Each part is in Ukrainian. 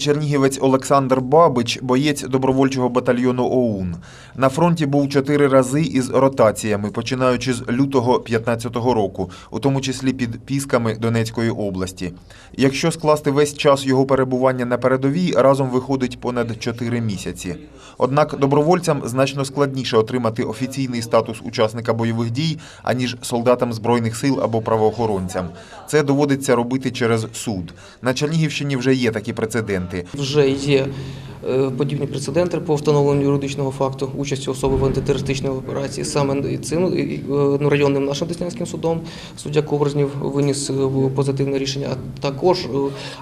Чернігівець Олександр Бабич, боєць добровольчого батальйону ОУН. На фронті був чотири рази із ротаціями, починаючи з лютого 15-го року, у тому числі під Пісками Донецької області. Якщо скласти весь час його перебування на передовій, разом виходить понад чотири місяці. Однак добровольцям значно складніше отримати офіційний статус учасника бойових дій, аніж солдатам збройних сил або правоохоронцям. Це доводиться робити через суд. На Чернігівщині вже є такі прецеденти. Вже є е, подібні прецеденти по встановленню юридичного факту участі особи в антитерористичній операції. Саме цим е, ну, районним нашим Деснянським судом суддя Коврзнів виніс е, позитивне рішення. А також,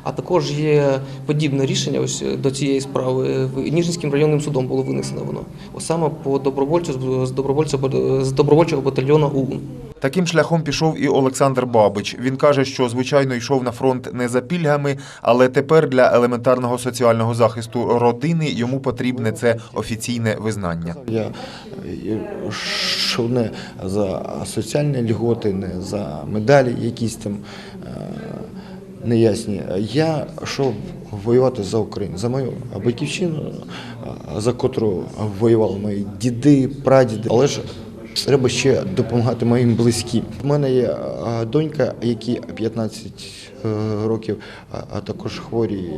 а також є подібне рішення ось до цієї справи. Ніжинським районним судом було винесено воно. Саме по добровольцю з добровольцього з добровольчого батальйону ОУН. Таким шляхом пішов і Олександр Бабич. Він каже, що звичайно йшов на фронт не за пільгами, але тепер для елементарного соціального захисту родини йому потрібне це офіційне визнання. Я е, йшов не за соціальні льготи, не за медалі якісь там е, неясні. Я йшов воювати за Україну, за мою батьківщину, е, за котру воювали мої діди, прадіди. Але ж треба ще допомагати моїм близьким. У мене є донька, якій 15 е, років, а- також хворі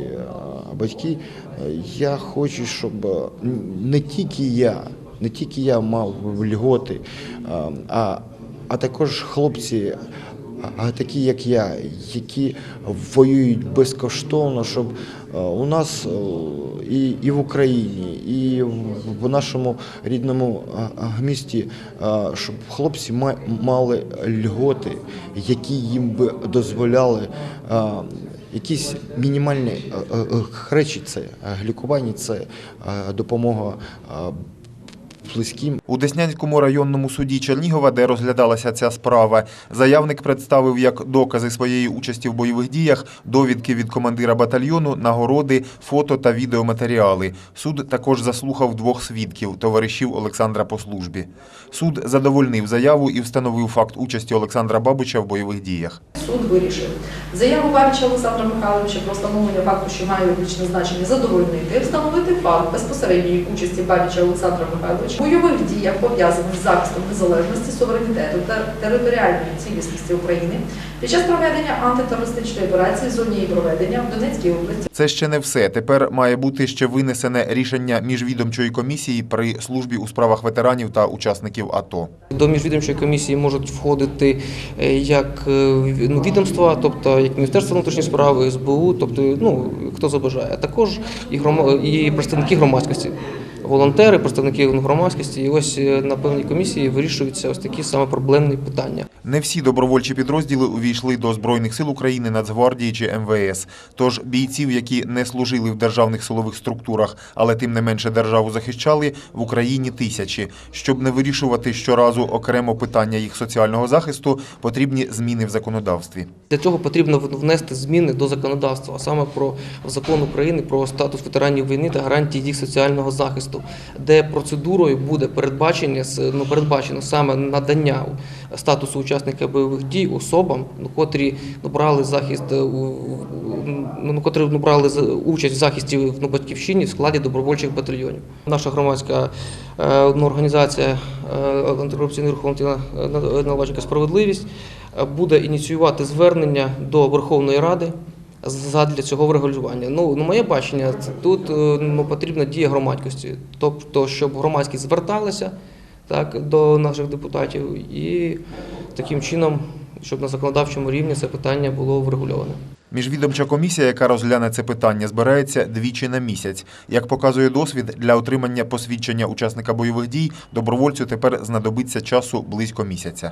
батьки. Я хочу, щоб е, не тільки я, не тільки я мав льготи, а, а також хлопці, а- такі як я, які воюють безкоштовно, щоб е, у нас е, і, і в Україні, і в- нашому рідному е, місті, щоб хлопці мали льготи, які їм би дозволяли. Якісь мінімальні речі це лікування, це допомога близьким. У Деснянському районному суді Чернігова, де розглядалася ця справа, заявник представив як докази своєї участі в бойових діях довідки від командира батальйону, нагороди, фото та відеоматеріали. Суд також заслухав двох свідків, товаришів Олександра по службі. Суд задовольнив заяву і встановив факт участі Олександра Бабича в бойових діях. Суд вирішив заяву Бабича Олександра Михайловича про встановлення факту, що має юридичне значення, задовольнити, встановити факт безпосередньої участі Бабича Олександра Михайловича бойових діях, пов'язаних з захистом незалежності, суверенітету та територіальної цілісності України під час проведення антитерористичної операції в зоні її проведення в Донецькій області. Це ще не все. Тепер має бути ще винесене рішення міжвідомчої комісії при службі у справах ветеранів та учасників АТО. До міжвідомчої комісії можуть входити е, як е, ну, відомства, тобто як Міністерство внутрішніх справ, СБУ, тобто ну хто забажає, а також і грома і представники громадськості. Волонтери, представники громадськості, і ось е, на певній комісії вирішуються ось такі саме проблемні питання. Не всі добровольчі підрозділи увійшли до Збройних сил України, Нацгвардії чи МВС. Тож бійців, які не служили в державних силових структурах, але тим не менше державу захищали, в Україні тисячі. Щоб не вирішувати щоразу окремо питання їх соціального захисту, потрібні зміни в законодавстві. Для цього потрібно внести зміни до законодавства, а саме про закон України про статус ветеранів війни та гарантії їх соціального захисту, де процедурою буде передбачення ну, передбачено саме надання статусу учасника бойових дій особам, ну, котрі ну, захист е, ну, котрі ну, участь в захисті ну, батьківщині в складі добровольчих батальйонів. Наша громадська е, ну, організація е, антикорупційний рух Валентина е, справедливість буде ініціювати звернення до Верховної Ради задля цього врегулювання. Ну, ну моє бачення, тут е, ну, потрібна дія громадськості, тобто, щоб громадськість зверталася так, до наших депутатів і таким чином, щоб на законодавчому рівні це питання було врегульоване. Міжвідомча комісія, яка розгляне це питання, збирається двічі на місяць. Як показує досвід, для отримання посвідчення учасника бойових дій добровольцю тепер знадобиться часу близько місяця.